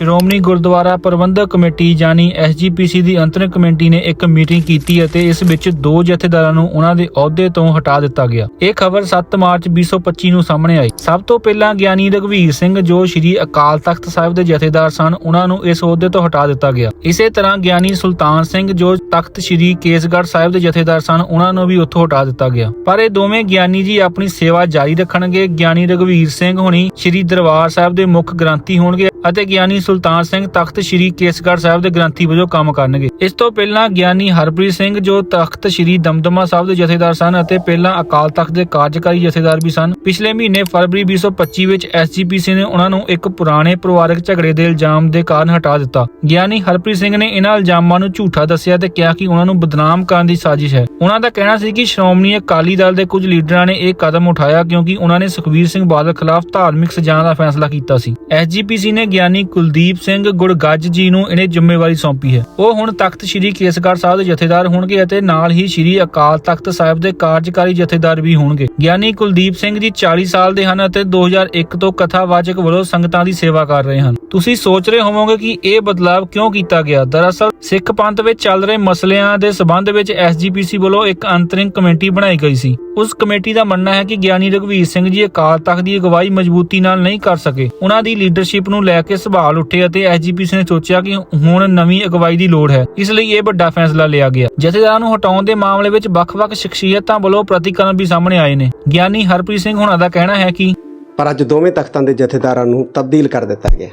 ਸ਼੍ਰੋਮਣੀ ਗੁਰਦੁਆਰਾ ਪ੍ਰਬੰਧਕ committee ਜਾਨੀ SGPC ਦੀ ਅੰਤਰਿਮ committee ਨੇ ਇੱਕ ਮੀਟਿੰਗ ਕੀਤੀ ਅਤੇ ਇਸ ਵਿੱਚ ਦੋ ਜਥੇਦਾਰਾਂ ਨੂੰ ਉਹਨਾਂ ਦੇ ਅਹੁਦੇ ਤੋਂ ਹਟਾ ਦਿੱਤਾ ਗਿਆ। ਇਹ ਖਬਰ 7 ਮਾਰਚ 2025 ਨੂੰ ਸਾਹਮਣੇ ਆਈ। ਸਭ ਤੋਂ ਪਹਿਲਾਂ ਗਿਆਨੀ ਰਘਵੀਰ ਸਿੰਘ ਜੋ ਸ੍ਰੀ ਅਕਾਲ ਤਖਤ ਸਾਹਿਬ ਦੇ ਜਥੇਦਾਰ ਸਨ, ਉਹਨਾਂ ਨੂੰ ਇਸ ਅਹੁਦੇ ਤੋਂ ਹਟਾ ਦਿੱਤਾ ਗਿਆ। ਇਸੇ ਤਰ੍ਹਾਂ ਗਿਆਨੀ ਸੁਲਤਾਨ ਸਿੰਘ ਜੋ ਤਖਤ ਸ੍ਰੀ ਕੇਸਗੜ੍ਹ ਸਾਹਿਬ ਦੇ ਜਥੇਦਾਰ ਸਨ, ਉਹਨਾਂ ਨੂੰ ਵੀ ਉੱਥੋਂ ਹਟਾ ਦਿੱਤਾ ਗਿਆ। ਪਰ ਇਹ ਦੋਵੇਂ ਗਿਆਨੀ ਜੀ ਆਪਣੀ ਸੇਵਾ ਜਾਰੀ ਰੱਖਣਗੇ। ਗਿਆਨੀ ਰਘਵੀਰ ਸਿੰਘ ਹੁਣੀ ਸ੍ਰੀ ਦਰਬਾਰ ਸਾਹਿਬ ਦੇ ਮੁੱਖ ਗ੍ਰੰਥੀ ਹੋਣਗੇ ਅਤੇ ਗਿਆਨੀ ਸੁਲਤਾਨ ਸਿੰਘ ਤਖਤ ਸ੍ਰੀ ਕੇਸਗੜ੍ਹ ਸਾਹਿਬ ਦੇ ਗ੍ਰੰਥੀ ਵਜੋਂ ਕੰਮ ਕਰਨਗੇ। ਇਸ ਤੋਂ ਪਹਿਲਾਂ ਗਿਆਨੀ ਹਰਪ੍ਰੀਤ ਸਿੰਘ ਜੋ ਤਖਤ ਸ੍ਰੀ ਦਮਦਮਾ ਸਾਹਿਬ ਦੇ ਜਥੇਦਾਰ ਸਨ ਅਤੇ ਪਹਿਲਾਂ ਅਕਾਲ ਤਖਤ ਦੇ ਕਾਰਜਕਾਰੀ ਜਥੇਦਾਰ ਵੀ ਸਨ, ਪਿਛਲੇ ਮਹੀਨੇ ਫਰਵਰੀ 2025 ਵਿੱਚ ਐਸਜੀਪੀਸੀ ਨੇ ਉਹਨਾਂ ਨੂੰ ਇੱਕ ਪੁਰਾਣੇ ਪਰਿਵਾਰਕ ਝਗੜੇ ਦੇ ਇਲਜ਼ਾਮ ਦੇ ਕਾਰਨ ਹਟਾ ਦਿੱਤਾ। ਗਿਆਨੀ ਹਰਪ੍ਰੀਤ ਸਿੰਘ ਨੇ ਇਹਨਾਂ ਇਲਜ਼ਾਮਾਂ ਨੂੰ ਝੂਠਾ ਦੱਸਿਆ ਤੇ ਕਿਹਾ ਕਿ ਉਹਨਾਂ ਨੂੰ ਬਦਨਾਮ ਕਰਨ ਦੀ ਸਾਜ਼ਿਸ਼ ਹੈ। ਉਹਨਾਂ ਦਾ ਕਹਿਣਾ ਸੀ ਕਿ ਸ਼੍ਰੋਮਣੀ ਅਕਾਲੀ ਦਲ ਦੇ ਕੁਝ ਲੀਡਰਾਂ ਨੇ ਇਹ ਕਦਮ ਉਠਾਇਆ ਕਿਉਂਕਿ ਉਹਨਾਂ ਨੇ ਸੁਖਬੀਰ ਸਿੰਘ ਬਾਦਲ ਖਿਲਾਫ ਧਾਰਮਿਕ ਸਜ਼ਾ ਦਾ ਫੈਸਲਾ ਕੀਤਾ ਸੀ। ਐਸਜੀਪੀਸੀ ਨੇ ਗਿਆਨੀ ਕੁਲਦੀਪ ਸਿੰਘ ਗੁਰਗੱਜ ਜੀ ਨੂੰ ਇਹਨੇ ਜ਼ਿੰਮੇਵਾਰੀ ਸੌਂਪੀ ਹੈ। ਉਹ ਹੁਣ ਤਖਤ ਸ੍ਰੀ ਕੇਸਗੜ੍ਹ ਸਾਹਿਬ ਦੇ ਜਥੇਦਾਰ ਹੋਣਗੇ ਅਤੇ ਨਾਲ ਹੀ ਸ੍ਰੀ ਅਕਾਲ ਤਖਤ ਸਾਹਿਬ ਦੇ ਕਾਰਜਕਾਰੀ ਜਥੇਦਾਰ ਵੀ ਹੋਣਗੇ। ਗਿਆਨੀ ਕੁਲਦੀਪ ਸਿੰਘ ਜੀ 40 ਸਾਲ ਦੇ ਹਨ ਅਤੇ 2001 ਤੋਂ ਕਥਾਵਾਚਕ ਵੱਲੋਂ ਸੰਗਤਾਂ ਦੀ ਸੇਵਾ ਕਰ ਰਹੇ ਹਨ। ਤੁਸੀਂ ਸੋਚ ਰਹੇ ਹੋਵੋਗੇ ਕਿ ਇਹ ਬਦਲਾਅ ਕਿਉਂ ਕੀਤਾ ਗਿਆ? ਦਰਅਸਲ, ਸਿੱਖ ਪੰਥ ਵਿੱਚ ਚੱਲ ਰਹੇ ਮਸਲਿਆਂ ਦੇ ਸਬੰਧ ਵਿੱਚ ਐਸਜੀਪੀਸੀ ਵੱਲੋਂ ਇੱਕ ਅੰਤਰਿੰਗ ਕਮੇਟੀ ਬਣਾਈ ਗਈ ਸੀ। ਉਸ ਕਮੇਟੀ ਦਾ ਮੰਨਣਾ ਹੈ ਕਿ ਗਿਆਨੀ ਰਘਵੀਰ ਸਿੰਘ ਜੀ ਅਕਾਲ ਤਖਤ ਦੀ ਅਗਵਾਈ ਮਜ਼ਬੂਤੀ ਨਾਲ ਨਹੀਂ ਕਰ ਸਕੇ। ਉਹਨਾਂ ਦੀ ਲੀਡਰਸ਼ਿਪ ਨੂੰ ਲੈ ਕੇ ਸਵਾਲ ਉੱਠੇ ਅਤੇ ਐਸਜੀਪੀਸੀ ਨੇ ਸੋਚਿਆ ਕਿ ਹੁਣ ਨਵੀਂ ਅਗਵਾਈ ਦੀ ਲੋੜ ਹੈ। ਇਸ ਲਈ ਇਹ ਵੱਡਾ ਫੈਸਲਾ ਲਿਆ ਗਿਆ। ਜਥੇਦਾਰਾਂ ਨੂੰ ਹਟਾਉਣ ਦੇ ਮਾਮਲੇ ਵਿੱਚ ਵੱਖ-ਵੱਖ ਸ਼ਖਸੀਅਤਾਂ ਵੱਲੋਂ ਪ੍ਰਤੀਕਰਮ ਵੀ ਸਾਹਮਣੇ ਆਏ ਨੇ। ਗਿਆਨੀ ਹਰਪ੍ਰੀਤ ਸਿੰਘ ਹੁਣਾਂ ਦਾ ਕਹਿਣਾ ਹੈ ਕਿ ਪਰ ਅੱਜ ਦੋਵੇਂ ਤਖਤਾਂ ਦੇ ਜਥੇਦਾਰਾਂ ਨੂੰ ਤਬਦੀਲ ਕਰ ਦਿੱਤਾ ਗਿਆ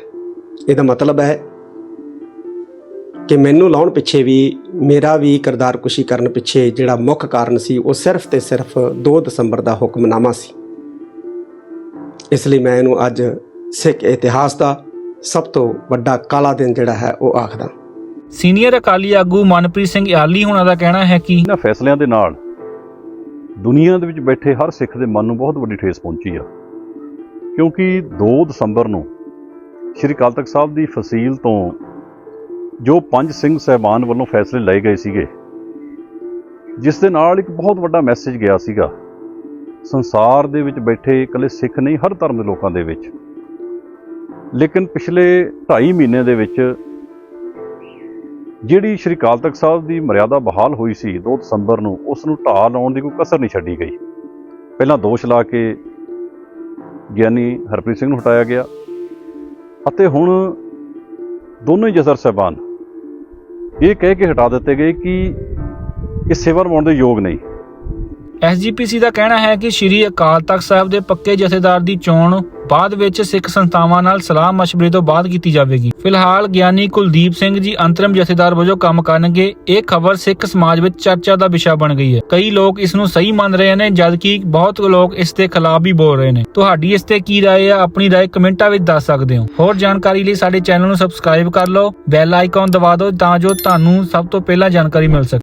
ਇਹਦਾ ਮਤਲਬ ਹੈ ਕਿ ਮੈਨੂੰ ਲਾਉਣ ਪਿੱਛੇ ਵੀ, ਮੇਰਾ ਵੀ ਕਿਰਦਾਰਕੁਸ਼ੀ ਕਰਨ ਪਿੱਛੇ ਜਿਹੜਾ ਮੁੱਖ ਕਾਰਨ ਸੀ, ਉਹ ਸਿਰਫ ਤੇ ਸਿਰਫ 2 ਦਸੰਬਰ ਦਾ ਹੁਕਮਨਾਮਾ ਸੀ। ਇਸ ਲਈ ਮੈਂ ਇਹਨੂੰ ਅੱਜ ਸਿੱਖ ਇਤਿਹਾਸ ਦਾ ਸਭ ਤੋਂ ਵੱਡਾ ਕਾਲਾ ਦਿਨ ਜਿਹੜਾ ਹੈ ਉਹ ਆਖਦਾ ਸੀਨੀਅਰ ਅਕਾਲੀ ਆਗੂ ਮਨਪ੍ਰੀਤ ਸਿੰਘ ਯਾਲੀ ਹੁਣਾਂ ਦਾ ਕਹਿਣਾ ਹੈ ਕਿ ਇਹਨਾਂ ਫੈਸਲਿਆਂ ਦੇ ਨਾਲ ਦੁਨੀਆ ਦੇ ਵਿੱਚ ਬੈਠੇ ਹਰ ਸਿੱਖ ਦੇ ਮਨ ਨੂੰ ਬਹੁਤ ਵੱਡੀ ਠੇਸ ਪਹੁੰਚੀ ਆ। ਕਿਉਂਕਿ 2 ਦਸੰਬਰ ਨੂੰ ਸ਼੍ਰੀ ਅਕਾਲ ਤਖਤ ਸਾਹਿਬ ਦੀ ਫਸੀਲ ਤੋਂ ਜੋ ਪੰਜ ਸਿੰਘ ਸਹਿਬਾਨ ਵੱਲੋਂ ਫੈਸਲੇ ਲਏ ਗਏ ਸੀਗੇ ਜਿਸ ਦੇ ਨਾਲ ਇੱਕ ਬਹੁਤ ਵੱਡਾ ਮੈਸੇਜ ਗਿਆ ਸੀਗਾ ਸੰਸਾਰ ਦੇ ਵਿੱਚ ਬੈਠੇ ਇਕੱਲੇ ਸਿੱਖ ਨਹੀਂ ਹਰ ਧਰਮ ਦੇ ਲੋਕਾਂ ਦੇ ਵਿੱਚ। ਲੇਕਿਨ ਪਿਛਲੇ 2.5 ਮਹੀਨੇ ਦੇ ਵਿੱਚ ਜਿਹੜੀ ਸ਼੍ਰੀ ਅਕਾਲ ਤਖਤ ਸਾਹਿਬ ਦੀ ਮਰਿਆਦਾ ਬਹਾਲ ਹੋਈ ਸੀ 2 ਦਸੰਬਰ ਨੂੰ, ਉਸ ਨੂੰ ਢਾਹ ਲਾਉਣ ਦੀ ਕੋਈ ਕਸਰ ਨਹੀਂ ਛੱਡੀ ਗਈ। ਪਹਿਲਾਂ ਦੋਸ਼ ਲਾ ਕੇ ਗਿਆਨੀ ਹਰਪ੍ਰੀਤ ਸਿੰਘ ਨੂੰ ਹਟਾਇਆ ਗਿਆ ਅਤੇ ਹੁਣ ਦੋਨੋਂ ਹੀ ਜਸਰ ਸਾਹਿਬਾਨ ਇਹ ਕਹਿ ਕੇ ਹਟਾ ਦਿੱਤੇ ਗਏ ਕਿ ਇਹ ਸੇਵਾ ਨਿਭਾਉਣ ਦੇ ਯੋਗ ਨਹੀਂ। ਐਸਜੀਪੀਸੀ ਦਾ ਕਹਿਣਾ ਹੈ ਕਿ ਸ੍ਰੀ ਅਕਾਲ ਤਖਤ ਸਾਹਿਬ ਦੇ ਪੱਕੇ ਜਥੇਦਾਰ ਦੀ ਚੋਣ ਬਾਅਦ ਵਿੱਚ ਸਿੱਖ ਸੰਸਥਾਵਾਂ ਨਾਲ ਸਲਾਹ مشਵਰੇ ਤੋਂ ਬਾਅਦ ਕੀਤੀ ਜਾਵੇਗੀ। ਫਿਲਹਾਲ ਗਿਆਨੀ ਕੁਲਦੀਪ ਸਿੰਘ ਜੀ ਅੰਤਰਿਮ ਜਥੇਦਾਰ ਵਜੋਂ ਕੰਮ ਕਰਨਗੇ। ਇਹ ਖਬਰ ਸਿੱਖ ਸਮਾਜ ਵਿੱਚ ਚਰਚਾ ਦਾ ਵਿਸ਼ਾ ਬਣ ਗਈ ਹੈ। ਕਈ ਲੋਕ ਇਸ ਨੂੰ ਸਹੀ ਮੰਨ ਰਹੇ ਨੇ, ਜਦਕਿ ਬਹੁਤ ਲੋਕ ਇਸ ਦੇ ਖਿਲਾਫ ਵੀ ਬੋਲ ਰਹੇ ਨੇ। ਤੁਹਾਡੀ ਇਸ ਤੇ ਕੀ رائے ਹੈ ਆਪਣੀ رائے ਕਮੈਂਟਾਂ ਵਿੱਚ ਦੱਸ ਸਕਦੇ ਹੋ। ਹੋਰ ਜਾਣਕਾਰੀ ਲਈ ਸਾਡੇ ਚੈਨਲ ਨੂੰ ਸਬਸਕ੍ਰਾਈਬ ਕਰ ਲਓ। ਬੈਲ ਆਈਕਨ ਦਬਾ ਦਿਓ ਤਾਂ ਜੋ ਤੁਹਾਨੂੰ ਸਭ ਤੋਂ ਪਹਿਲਾਂ ਜਾਣਕਾਰੀ ਮਿਲ ਸਕੇ।